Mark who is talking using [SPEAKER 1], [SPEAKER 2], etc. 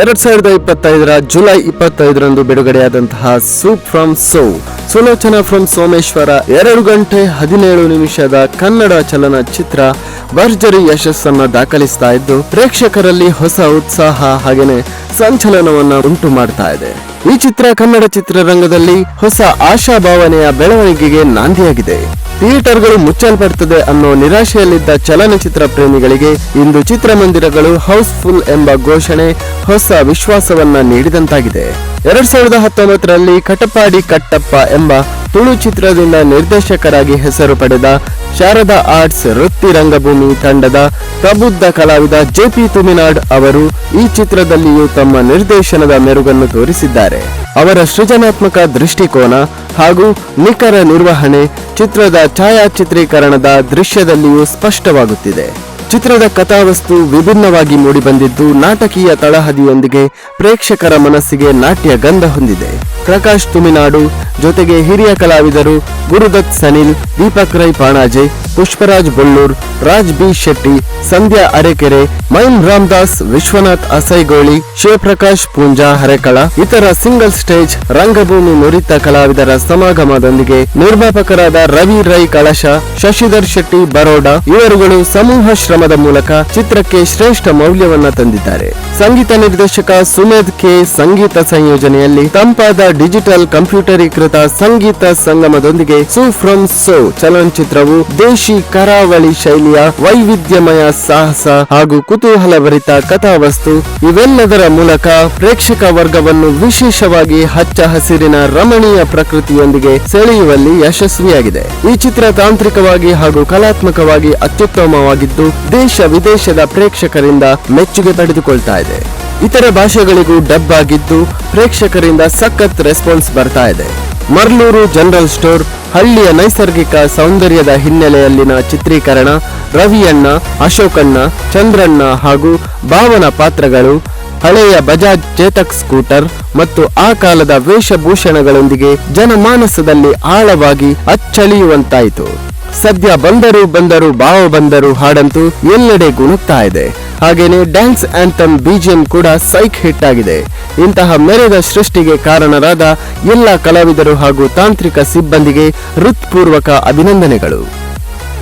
[SPEAKER 1] ಎರಡ್ ಸಾವಿರದ ಇಪ್ಪತ್ತೈದರ ಜುಲೈ ಇಪ್ಪತ್ತೈದರಂದು ಬಿಡುಗಡೆಯಾದಂತಹ soup from So, Sulochana from Someshwara ಎರಡು ಗಂಟೆ ಹದಿನೇಳು ನಿಮಿಷದ ಕನ್ನಡ ಚಲನಚಿತ್ರ ಭರ್ಜರಿ ಯಶಸ್ಸನ್ನ ದಾಖಲಿಸ್ತಾ ಇದ್ದು, ಪ್ರೇಕ್ಷಕರಲ್ಲಿ ಹೊಸ ಉತ್ಸಾಹ ಹಾಗೇನೆ ಸಂಚಲನವನ್ನ ಉಂಟು ಮಾಡ್ತಾ ಇದೆ. ಈ ಚಿತ್ರ ಕನ್ನಡ ಚಿತ್ರರಂಗದಲ್ಲಿ ಹೊಸ ಆಶಾಭಾವನೆಯ ಬೆಳವಣಿಗೆಗೆ ನಾಂದಿಯಾಗಿದೆ. ಥಿಯೇಟರ್ಗಳು ಮುಚ್ಚಲ್ಪಡ್ತದೆ ಅನ್ನೋ ನಿರಾಶೆಯಲ್ಲಿದ್ದ ಚಲನಚಿತ್ರ ಪ್ರೇಮಿಗಳಿಗೆ ಇಂದು ಚಿತ್ರಮಂದಿರಗಳು ಹೌಸ್ಫುಲ್ ಎಂಬ ಘೋಷಣೆ ಹೊಸ ವಿಶ್ವಾಸವನ್ನ ನೀಡಿದಂತಾಗಿದೆ. ಎರಡ್ ಸಾವಿರದ ಹತ್ತೊಂಬತ್ತರಲ್ಲಿ ಕಟಪಾಡಿ ಕಟ್ಟಪ್ಪ ಎಂಬ ತುಳು ಚಿತ್ರದಿಂದ ನಿರ್ದೇಶಕರಾಗಿ ಹೆಸರು ಪಡೆದ ಶಾರದಾ ಆರ್ಟ್ಸ್ ವೃತ್ತಿ ರಂಗಭೂಮಿ ತಂಡದ ಪ್ರಬುದ್ಧ ಕಲಾವಿದ ಜೆಪಿ ತುಮಿನಾಡ್ ಅವರು ಈ ಚಿತ್ರದಲ್ಲಿಯೂ ತಮ್ಮ ನಿರ್ದೇಶನದ ಮೆರುಗನ್ನು ತೋರಿಸಿದ್ದಾರೆ. ಅವರ ಸೃಜನಾತ್ಮಕ ದೃಷ್ಟಿಕೋನ ಹಾಗೂ ನಿಖರ ನಿರ್ವಹಣೆ ಚಿತ್ರದ ಛಾಯಾಚಿತ್ರೀಕರಣದ ದೃಶ್ಯದಲ್ಲಿಯೂ ಸ್ಪಷ್ಟವಾಗುತ್ತಿದೆ. ಚಿತ್ರದ ಕಥಾವಸ್ತು ವಿಭಿನ್ನವಾಗಿ ಮೂಡಿಬಂದಿದ್ದು ನಾಟಕೀಯ ತಳಹದಿಯೊಂದಿಗೆ ಪ್ರೇಕ್ಷಕರ ಮನಸ್ಸಿಗೆ ನಾಟ್ಯ ಗಂಧ ಹೊಂದಿದೆ. ಪ್ರಕಾಶ್ ತುಮಿನಾಡು, ಜೊತೆಗೆ ಹಿರಿಯ ಕಲಾವಿದರು ಗುರುದತ್ ಸನಿಲ್, ದೀಪಕ್ ರೈ ಪಾಣಾಜೆ, ಪುಷ್ಪರಾಜ್ ಬೊಳ್ಳೂರ್ ರಾಜ್ ಬಿ ಶೆಟ್ಟಿ, ಸಂಧ್ಯಾ ಅರೆಕೆರೆ, ಮೈನ್ ರಾಮದಾಸ್, ವಿಶ್ವನಾಥ್ ಅಸೈಗೋಳಿ ಶಿವಪ್ರಕಾಶ್ ಪೂಂಜಾ ಹರೆಕಳ, ಇತರ ಸಿಂಗಲ್ ಸ್ಟೇಜ್ ರಂಗಭೂಮಿ ನುರಿತ ಕಲಾವಿದರ ಸಮಾಗಮದೊಂದಿಗೆ ನಿರ್ಮಾಪಕರಾದ ರವಿ ರೈ ಕಳಶ, ಶಶಿಧರ್ ಶೆಟ್ಟಿ ಬರೋಡಾ, ಇವರುಗಳು ಸಮೂಹ ಶ್ರಮದ ಮೂಲಕ ಚಿತ್ರಕ್ಕೆ ಶ್ರೇಷ್ಠ ಮೌಲ್ಯವನ್ನ ತಂದಿದ್ದಾರೆ. ಸಂಗೀತ ನಿರ್ದೇಶಕ ಸುಮೇಧ್ ಕೆ ಸಂಗೀತ ಸಂಯೋಜನೆಯಲ್ಲಿ ತಂಪಾದ ಡಿಜಿಟಲ್ ಕಂಪ್ಯೂಟರೀಕೃತ ಸಂಗೀತ ಸಂಗಮದೊಂದಿಗೆ ಸು ಫ್ರಮ್ ಸೋ ಚಲನಚಿತ್ರವು ದೇಶಿ ಕರಾವಳಿ ಶೈಲಿಯ ವೈವಿಧ್ಯಮಯ ಸಾಹಸ ಹಾಗೂ ಕುತೂಹಲಭರಿತ ಕಥಾವಸ್ತು ಇವೆಲ್ಲದರ ಮೂಲಕ ಪ್ರೇಕ್ಷಕ ವರ್ಗವನ್ನು ವಿಶೇಷವಾಗಿ ಹಚ್ಚ ಹಸಿರಿನ ರಮಣೀಯ ಪ್ರಕೃತಿಯೊಂದಿಗೆ ಸೆಳೆಯುವಲ್ಲಿ ಯಶಸ್ವಿಯಾಗಿದೆ. ಈ ಚಿತ್ರ ತಾಂತ್ರಿಕವಾಗಿ ಹಾಗೂ ಕಲಾತ್ಮಕವಾಗಿ ಅತ್ಯುತ್ತಮವಾಗಿದ್ದು ದೇಶ ವಿದೇಶದ ಪ್ರೇಕ್ಷಕರಿಂದ ಮೆಚ್ಚುಗೆ ಪಡೆದುಕೊಳ್ತಾ ಇದೆ. ಇತರ ಭಾಷೆಗಳಿಗೂ ಡಬ್ ಆಗಿದ್ದು ಪ್ರೇಕ್ಷಕರಿಂದ ಸಖತ್ ರೆಸ್ಪಾನ್ಸ್ ಬರ್ತಾ ಇದೆ. ಮರ್ಲೂರು ಜನರಲ್ ಸ್ಟೋರ್, ಹಳ್ಳಿಯ ನೈಸರ್ಗಿಕ ಸೌಂದರ್ಯದ ಹಿನ್ನೆಲೆಯಲ್ಲಿನ ಚಿತ್ರೀಕರಣ, ರವಿಯಣ್ಣ, ಅಶೋಕಣ್ಣ, ಚಂದ್ರಣ್ಣ ಹಾಗೂ ಭಾವನ ಪಾತ್ರಗಳು, ಹಳೆಯ ಬಜಾಜ್ ಚೇತಕ್ ಸ್ಕೂಟರ್ ಮತ್ತು ಆ ಕಾಲದ ವೇಷಭೂಷಣಗಳೊಂದಿಗೆ ಜನಮಾನಸದಲ್ಲಿ ಆಳವಾಗಿ ಅಚ್ಚಳಿಯುವಂತಾಯಿತು. ಸದ್ಯ ಬಂದರು ಬಂದರು ಬಾವ ಬಂದರು ಹಾಡಂತೂ ಎಲ್ಲೆಡೆ ಗುಣುತ್ತಾ ಇದೆ. ಹಾಗೇನೆ ಡ್ಯಾನ್ಸ್ ಆಂಥಮ್ ಬಿಜಿಎಂ ಕೂಡ ಸೈಕ್ ಹಿಟ್ ಆಗಿದೆ. ಇಂತಹ ಮೆರೆದ ಸೃಷ್ಟಿಗೆ ಕಾರಣರಾದ ಎಲ್ಲ ಕಲಾವಿದರು ಹಾಗೂ ತಾಂತ್ರಿಕ ಸಿಬ್ಬಂದಿಗೆ ಹೃತ್ಪೂರ್ವಕ ಅಭಿನಂದನೆಗಳು.